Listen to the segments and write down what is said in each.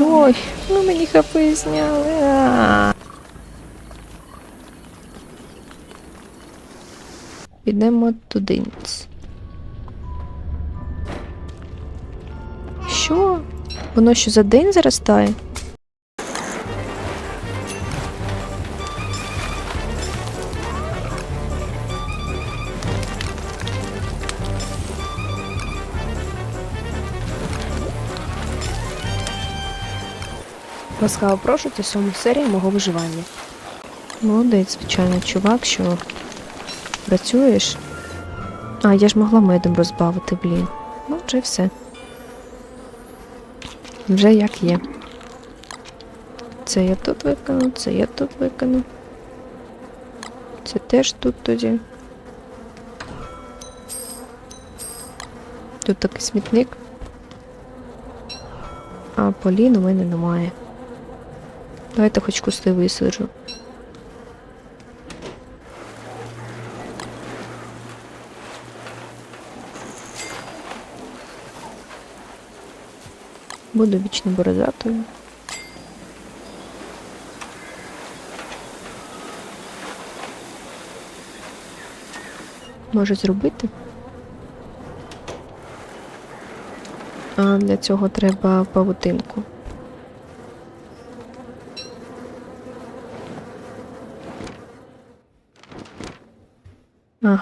Ой, ну мені хапи зняли. А. Підемо туди. Що? Воно що за день заростає? Ласкаво прошу це сьому серія мого виживання. Молодець, звичайно, чувак, що працюєш. А, я ж могла медом розбавити, блін. Ну, вже все. Вже як є. Це я тут викину, це я тут викину. Це теж тут тоді. Тут такий смітник. А полін у мене немає. Давайте хоч кусти висаджу. Буду вічно бородатою. Може зробити? А для цього треба павутинку.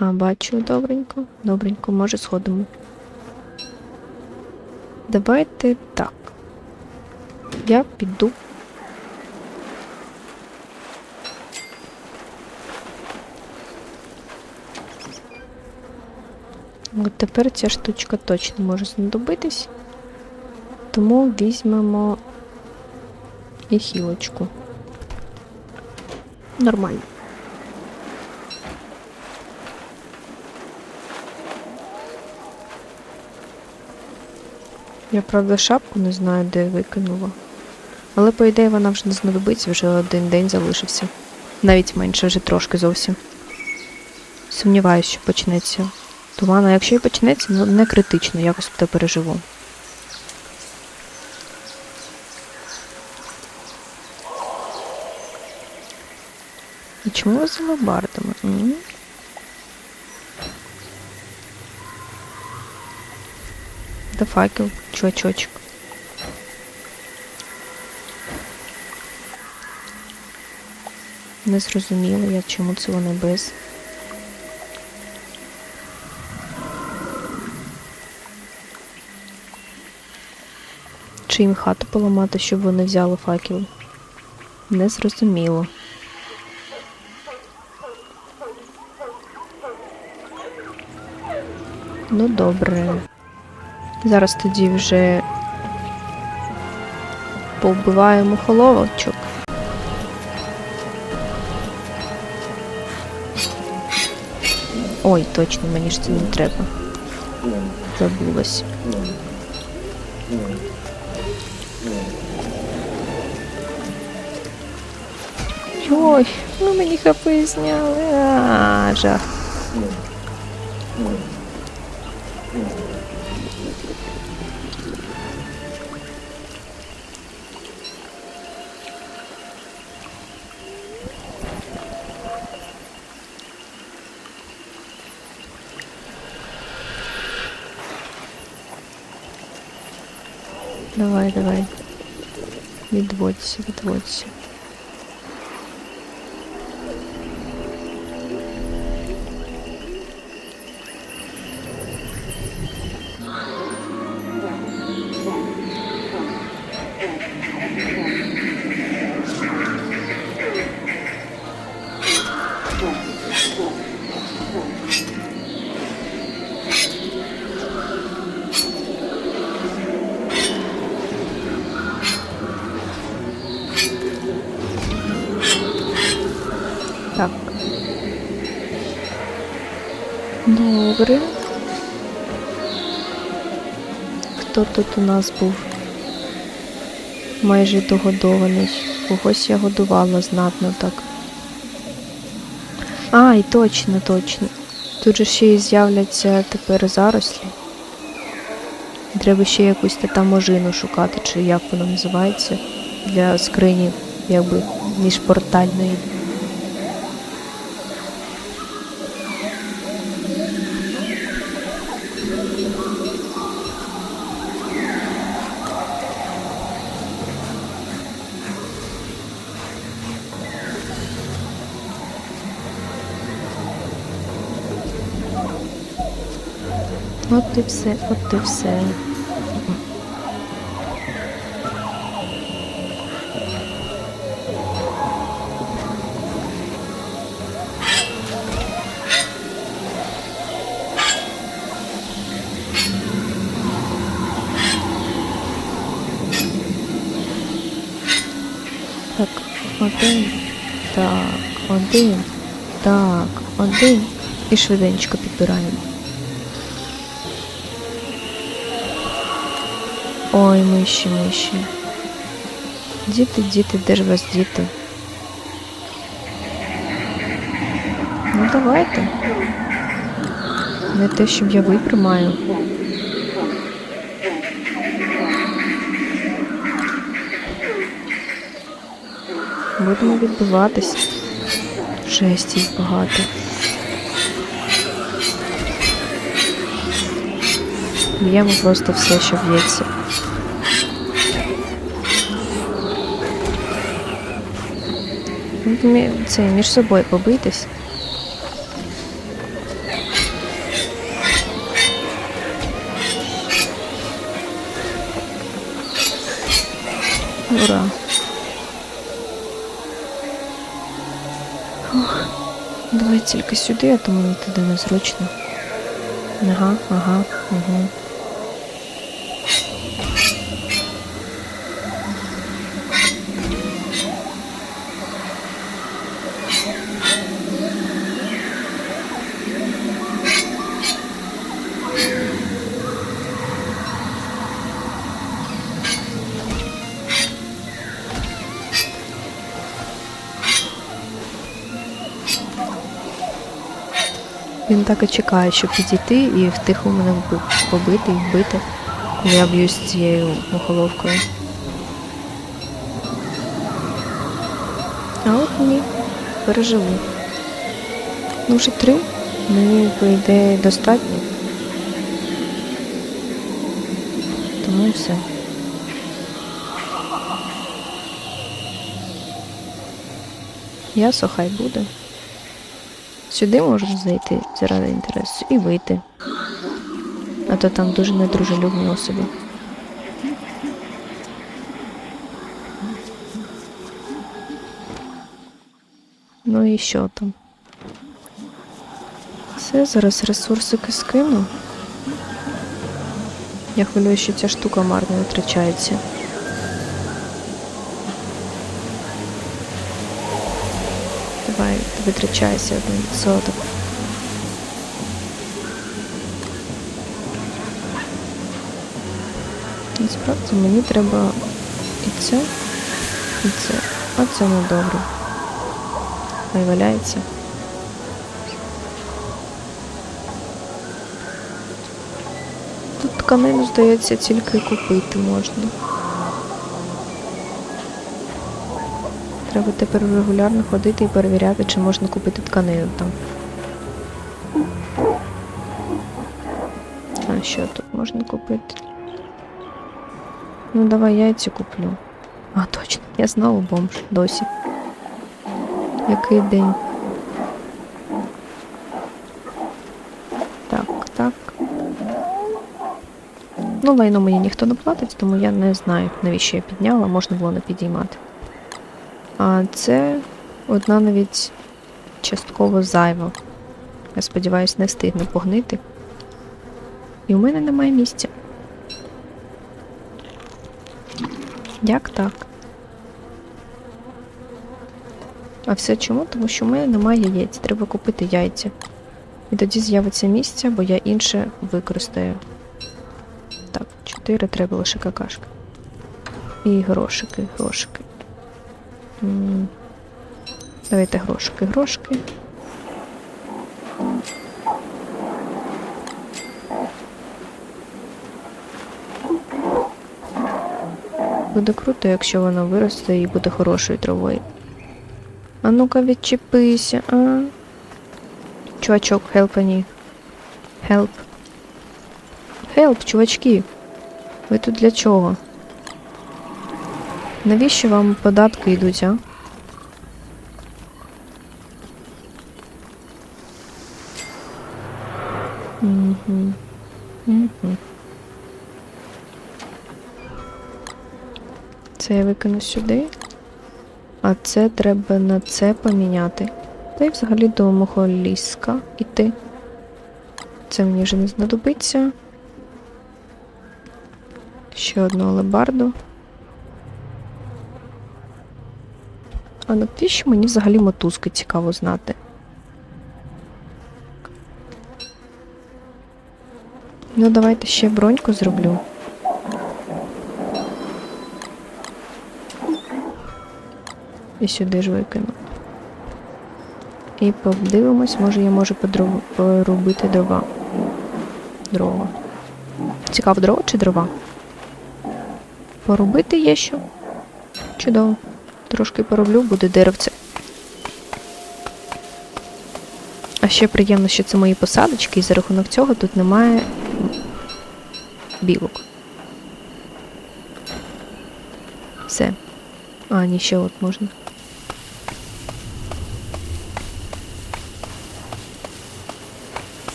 Ага, бачу, добренько. Добренько, може сходимо. Давайте так. Я піду. От тепер ця штучка точно може знадобитись. Тому візьмемо і хілочку. Нормально. Я, правда, шапку не знаю, де викинула. Але, по ідеї, вона вже не знадобиться, вже один день залишився. Навіть менше, вже трошки зовсім. Сумніваюся, що почнеться туман. Якщо і почнеться, ну не критично, якось буде переживу. І чому ви з лобардами? Да факел, чувачочек. Не зрозуміло, я чому це вони без. Чи їм хату поламати, щоб вони взяли факел? Не зрозуміло. Ну добре. Зараз тоді вже повбиваємо холовочок. Ой, точно, мені ж це не треба. Забулась. Ой, ну мені хапи зняли. А, жах. 这个东西。Добре. Хто тут у нас був? Майже догодований. Когось я годувала знатно так. А, і точно, точно. Тут же ще й з'являться тепер зарослі. треба ще якусь та там можину шукати, чи як воно називається, для скрині, якби міжпортальної. От і все, от і все. Так, один, так, один, так, один. І швиденько підбираємо. Ой, миші, миші. Діти, діти, де ж вас діти? Ну давайте. Не те, щоб я випрямаю. Будемо відбиватись. Жесть їх багато. Б'ємо просто все, що б'ється. Ну, мі- Це між собою побитись. Ура. Давай тільки сюди, а то мені туди незручно. Ага, ага, угу. Він так і чекає, щоб підійти і втиху мене побити і вбити, коли я б'юсь цією мухоловкою. А от ні, переживу. Ну вже три, мені по достатньо. Тому все. Ясо хай буде. Сюди можна зайти заради інтересу і вийти. А то там дуже недружелюбні особи. Ну і що там? Все, зараз ресурсики скину. Я хвилюю, що ця штука марно витрачається. Витрачайся один відсоток. Насправді мені треба і це, і це. А це не добре. Хай валяється. Тут тканину, здається, тільки купити можна. Треба тепер регулярно ходити і перевіряти, чи можна купити тканину там. А що тут можна купити? Ну давай яйця куплю. А, точно, я знову бомж досі. Який день? Так, так. Ну, лайно мені ніхто не платить, тому я не знаю, навіщо я підняла, можна було не підіймати. А це одна навіть частково зайва. Я сподіваюся, не встигне погнити. І у мене немає місця. Як так? А все чому? Тому що в мене немає яєць. Треба купити яйця. І тоді з'явиться місце, бо я інше використаю. Так, чотири треба лише какашки. І грошики, грошики. Давайте грошики, грошики. Буде круто, якщо вона виросте і буде хорошою травою. А ну-ка відчепися, а. Чувачок, help I Help. Help, чувачки. Ви тут для чого? Навіщо вам податки йдуть, а? Це я викину сюди. А це треба на це поміняти. Та й взагалі до мого ліска іти. Це мені вже не знадобиться. Ще одну алебарду. А навіщо мені взагалі мотузки цікаво знати? Ну, давайте ще броньку зроблю. І сюди ж викину. І подивимось, може я можу подров... порубити дрова. Дрова. Цікаво, дрова чи дрова? Порубити є що? Чудово. Трошки пороблю, буде деревце. А ще приємно, що це мої посадочки, і за рахунок цього тут немає білок. Все. А, ні, ще от можна.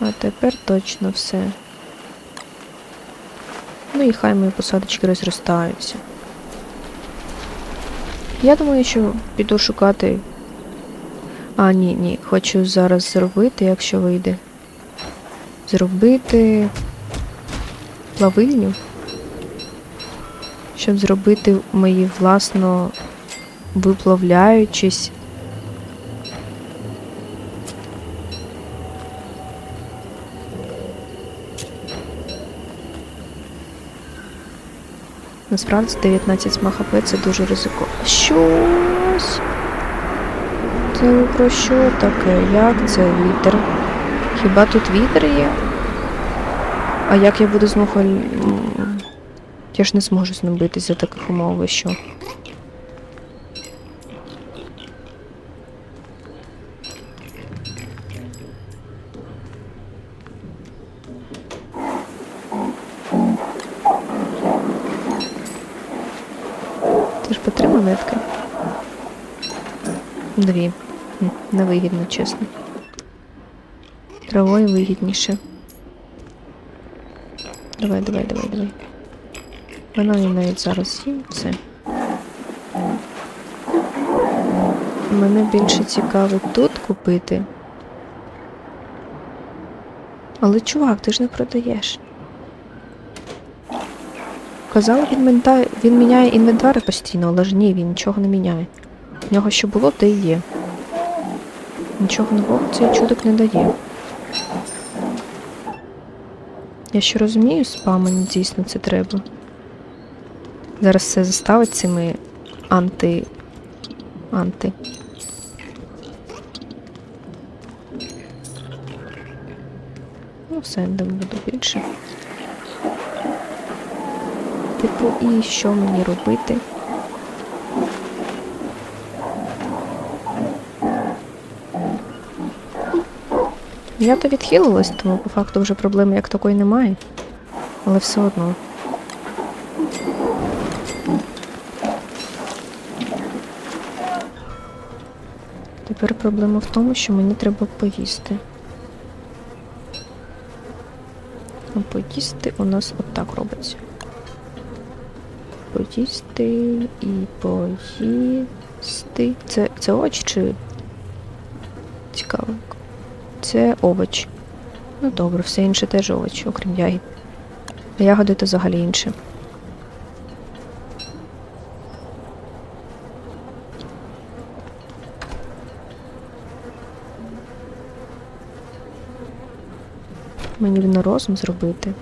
А тепер точно все. Ну і хай мої посадочки розростаються. Я думаю, що піду шукати. А, ні, ні, хочу зараз зробити, якщо вийде. Зробити плавильню, щоб зробити мої власно виплавляючись. Насправді 19 смах АП це дуже ризиково. Щось. Це про що таке? Як це вітер? Хіба тут вітер є? А як я буду з Я ж не зможу з ним битися за таких умов, що? Це ж по три монетки. Дві. Невигідно, чесно. Травою вигідніше. Давай, давай, давай, давай. Банани навіть зараз з'їм. Все. Мене більше цікавить тут купити. Але чувак, ти ж не продаєш. Казали, він, мента... він міняє інвентари постійно, але ж ні, він нічого не міняє. В нього що було, те і є. Нічого нового цей чудик не дає. Я ще розумію, спам мені дійсно це треба. Зараз все заставить цими анти. Анти. Ну, все, не буду більше. Типу, і що мені робити? Я то відхилилась, тому по факту вже проблеми як такої немає. Але все одно. Тепер проблема в тому, що мені треба поїсти. А поїсти у нас отак робиться. Поїсти і поїсти. Це, це овоч чи цікаво? Це овоч. Ну добре, все інше теж овоч, окрім ягід. Ягоди то взагалі інше. Мені на розум зробити.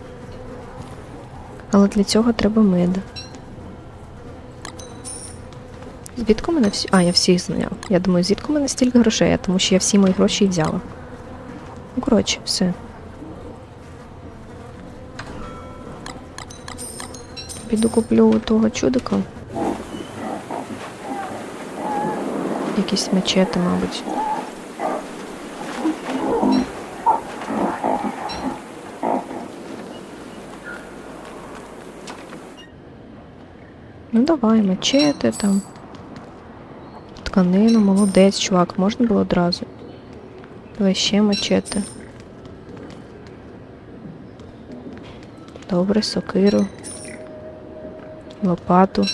Але для цього треба мед. Звідки мене всі. А, я всіх зняв. Я думаю, звідки у мене стільки грошей, тому що я всі мої гроші і взяла. Ну, коротше, все. Піду куплю того чудика. Якісь мечети, мабуть. Ну давай, мечети там. Тканину, молодець, чувак, можна було одразу. Давай ще мечети. Добре, сокиру. Лопату.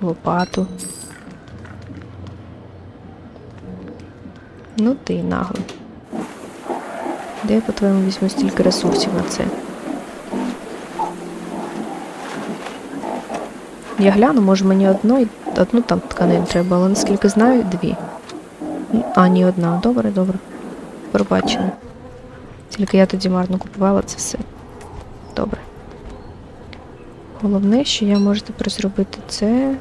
Лопату. Ну ти нагло. Де я, по-твоєму, візьму стільки ресурсів на це? Я гляну, може мені одну, одну там тканину треба, але наскільки знаю, дві. А, ні, одна. Добре, добре. Пробачено. Тільки я тоді марно купувала це все. Добре. Головне, що я можу тепер зробити це.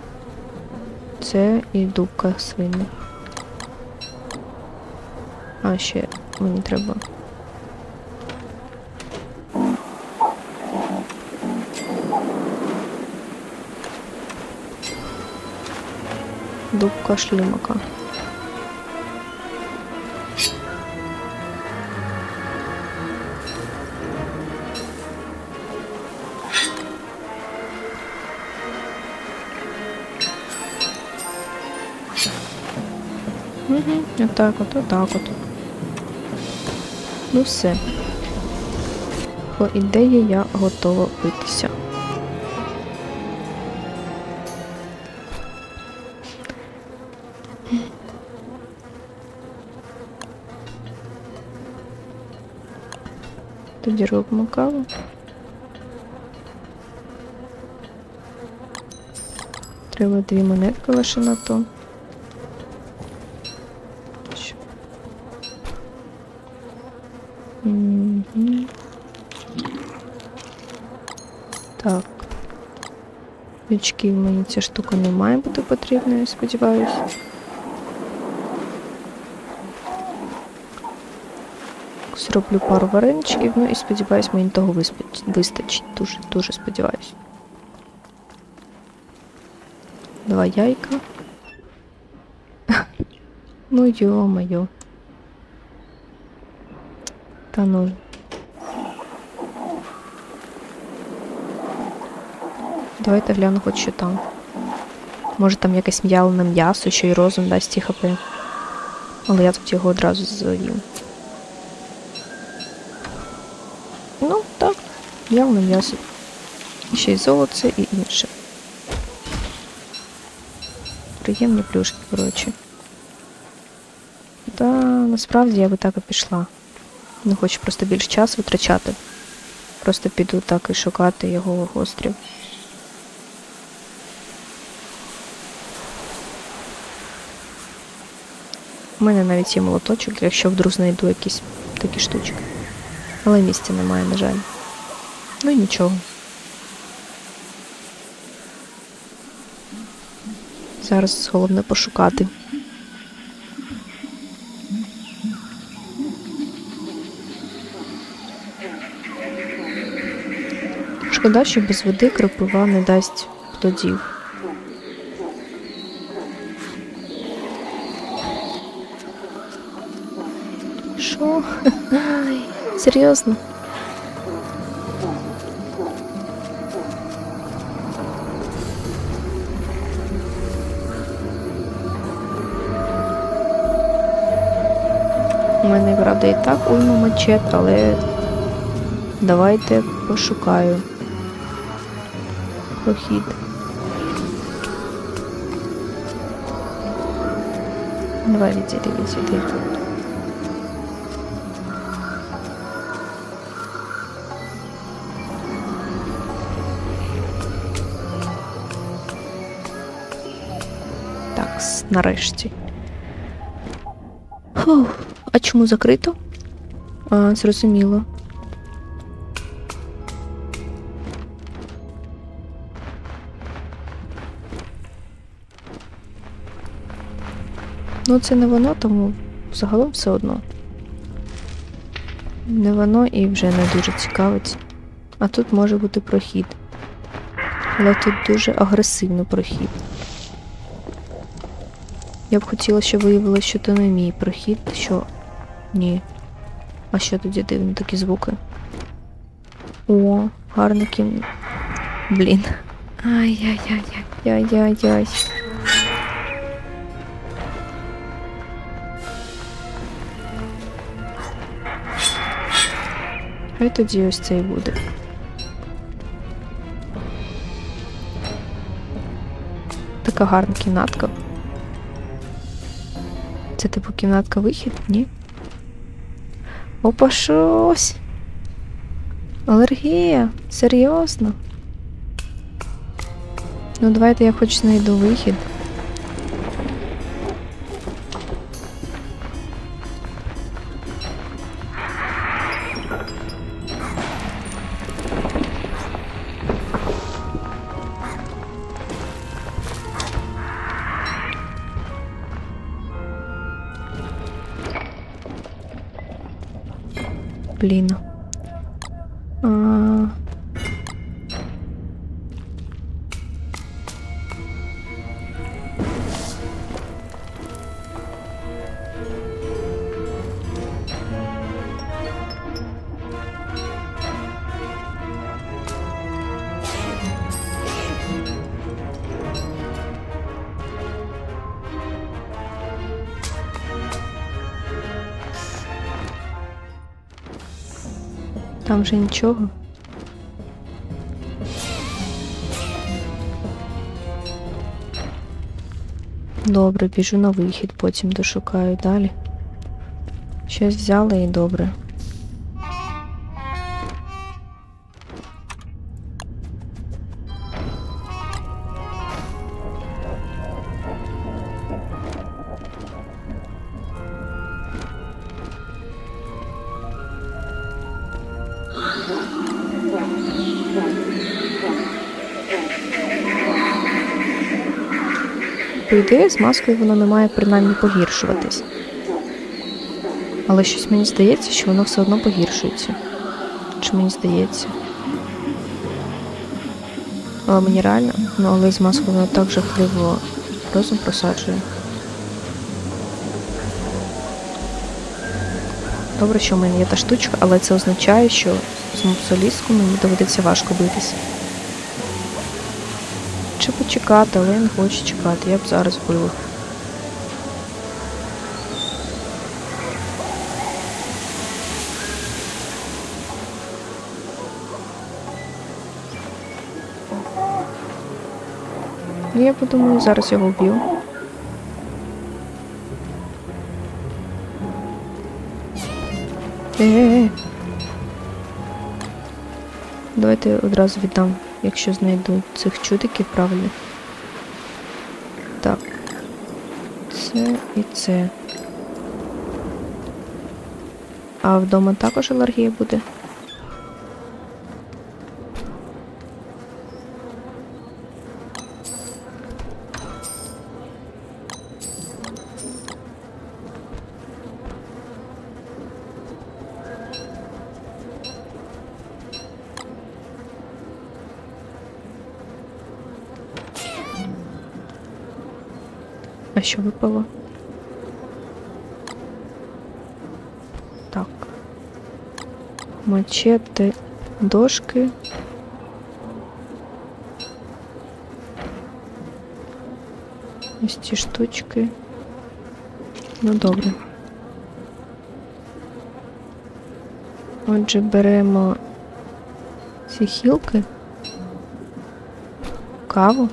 Це і дубка свинна. А, ще мені треба. Дубка шлюмака. Отак от, отак от. Ну все. По ідеї я готова битися. Тоді робимо каву. Треба дві монетки лише на то. Що? Мгм. Так. Очків мені ця штука не має бути потрібна, я сподіваюся. Зроблю пару вареничків, ну і сподіваюсь, мені того вистачить. Дуже, дуже сподіваюсь. Два яйка. Ну ё-моё. Та ну. Давайте гляну хоч що там. Може там якесь м'ялене м'ясо, що й розум дасть ті хп. Але я тут його одразу з'їм. Ну, так, м'ялене м'ясо. І ще й золоце і інше. Приємні плюшки, коротше. Та насправді я би так і пішла. Не хочу просто більше часу витрачати. Просто піду так і шукати його острів. У мене навіть є молоточок, якщо вдруг знайду якісь такі штучки. Але місця немає, на жаль. Ну і нічого. Зараз головне пошукати. Шкода, що без води кропива не дасть плодів. Що? Серйозно? У мене, правда, і так уйма мачет, але давайте пошукаю прохід. Давай відійди, відійди. Нарешті. Фух, а чому закрито? А, зрозуміло. Ну, це не воно, тому загалом все одно. Не воно і вже не дуже цікавить. А тут може бути прохід. Але тут дуже агресивний прохід. Я б хотіла, щоб виявилося, що це не мій прохід, що. Ні. А що тоді дивно такі звуки? О, гарно кім. Блін. Ай-яй-яй-яй-яй-яй. Хай тоді ось цей буде. Така гарна кімнатка. Це типу кімнатка вихід? Ні? Опа, щось. Алергія. Серйозно. Ну, давайте я хоч знайду вихід. Блін. Там же нічого. Добре, біжу на вихід, потім дошукаю далі. Щось взяла і добре. По ідеї, з маскою воно не має принаймні погіршуватись. Але щось мені здається, що воно все одно погіршується. Чи мені здається? Але мені реально, ну але з маскою воно так жахливо розум просаджує. Добре, що в мене є та штучка, але це означає, що з мопсоліском мені доведеться важко битись. Чи почекати, але не хочу чекати, я б зараз била. Я подумаю, зараз його вб'ю. Е-е-е. Давайте одразу віддам, якщо знайду цих чудиків правильних. Так. Це і це. А вдома також алергія буде? Що випало? Так. Мачете, дошки. Ось ці штучки. Ну добре. Отже, беремо ці хілки, каву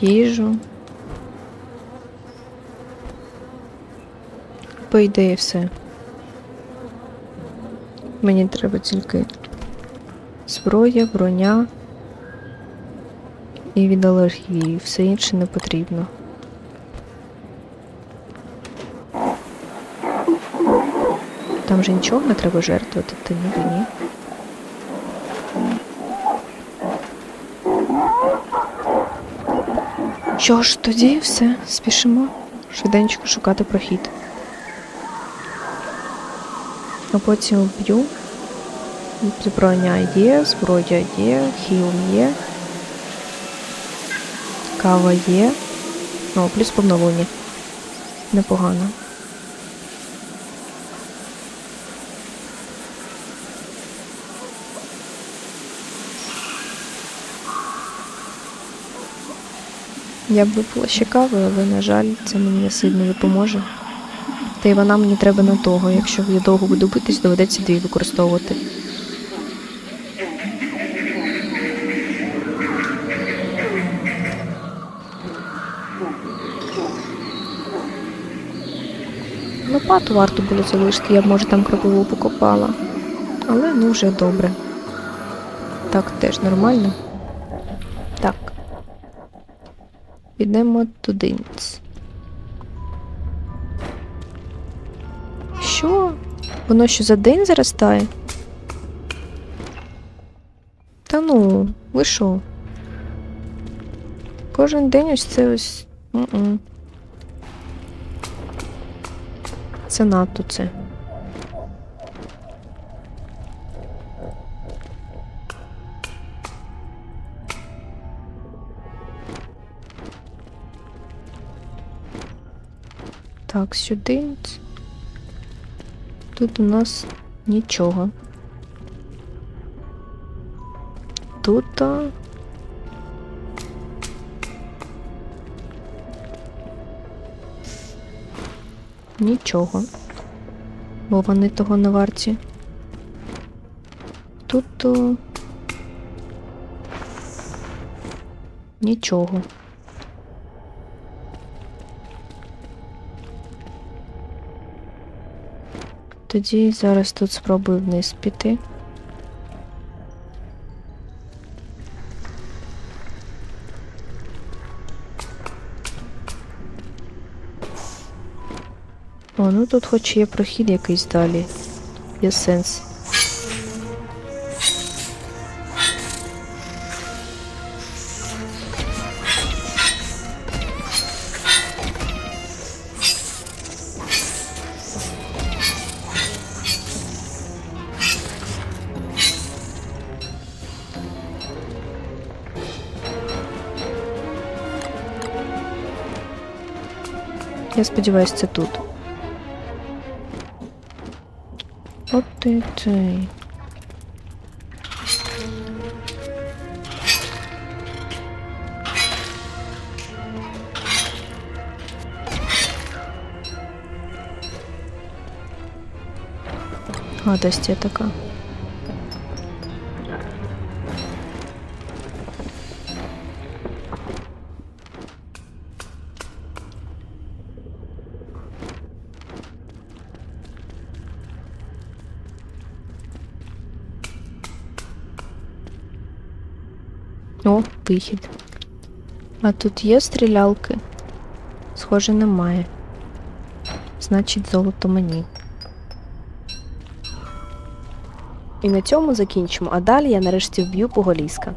їжу. По ідеї все. Мені треба тільки зброя, броня і від алергії. Все інше не потрібно. Там же нічого не треба жертвувати, то ніби ні. Що ж, тоді все, спішимо швиденько шукати прохід. А потім вб'ю Зброя є, зброя є, хіл є. Кава є. О, плюс повнолуння. Непогано. Я б випила ще кави, але, на жаль, це мені не сильно допоможе. Та й вона мені треба на того. Якщо я довго буду битись, доведеться дві використовувати. Лопату варто було залишити, я б може там кропиву покопала. Але ну вже добре. Так теж нормально. Так. Підемо туди. Воно що за день заростає? Та ну, ви що? Кожен день ось це ось. М-м. Це надто це. Так, сюди. Тут у нас нічого. Тут. Нічого. Бо вони того не варті. Тут. Нічого. Тоді зараз тут спробую вниз піти. О, ну тут хоч є прохід якийсь далі. Є сенс. Я сподіваюся, це тут. От ти ти. Гадость я така. Вихід. А тут є стрілялки? Схоже, немає. Значить, золото мені. І на цьому закінчимо, а далі я нарешті вб'ю поголіска.